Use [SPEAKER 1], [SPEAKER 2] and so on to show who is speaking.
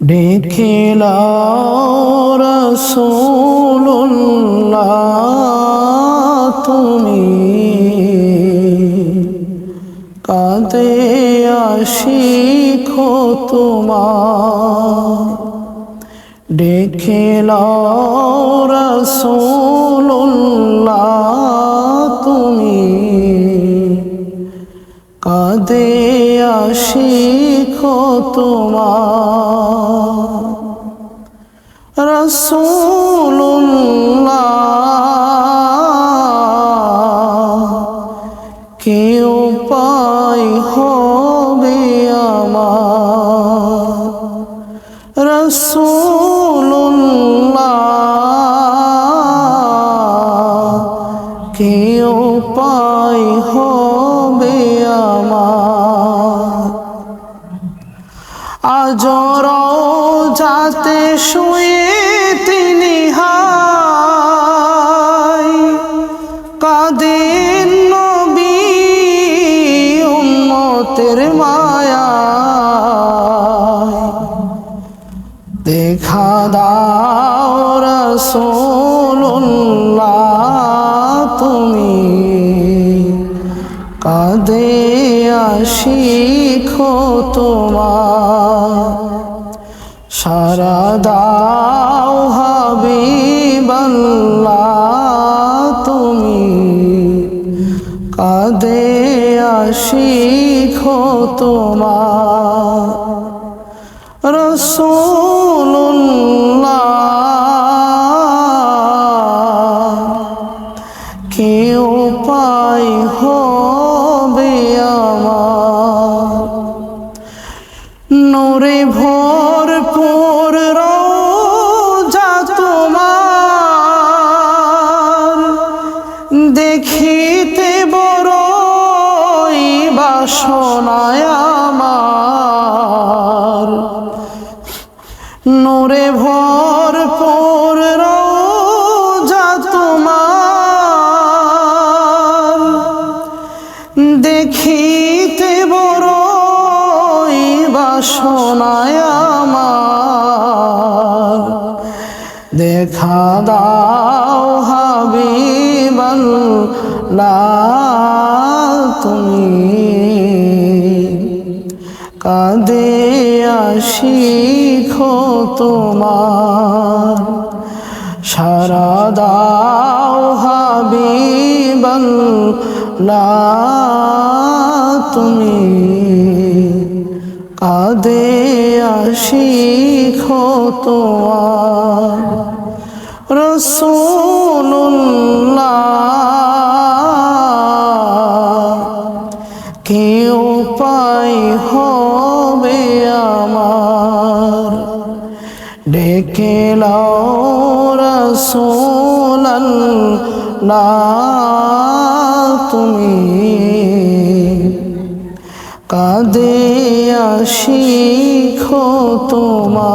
[SPEAKER 1] ডেখিল রসুল্লাহ তুমি কাঁদে আশিখো তোমার। ডেখিল রসুল্লাহ আশিখো তোমার। রসুল্লাহ কেউ পাই হবে আমার। রসুল্লাহ পাই হবে আজর যাতে শুয়ে তিনি হাই। কাদের নবী উম্মতের মায়া দেখা দাও রসুল্লাহ আশিখো তোমার। সারা দাও হাবিবাল্লাহ তুমি কাঁদে শিখো তোমার। রসুল্লাহ কেউ পাই হবে দেখিতে বড়ই বাসনায় আমার। নোরে ভরপুর রোজা তোমার। দেখিতে বড়ই বাসনায় দেখা দাও হাবিবাল্লাহ তুমি কাঁদে আশিখো তোমার। সারা দাও হাবিবাল্লাহ তুমি কাঁদে আশিখো তোমার। রসুল্লাহ কেউ পাই হবে আমার। ডেকে রসুল্লাহ তুমি কাঁদে আসি খো তোমা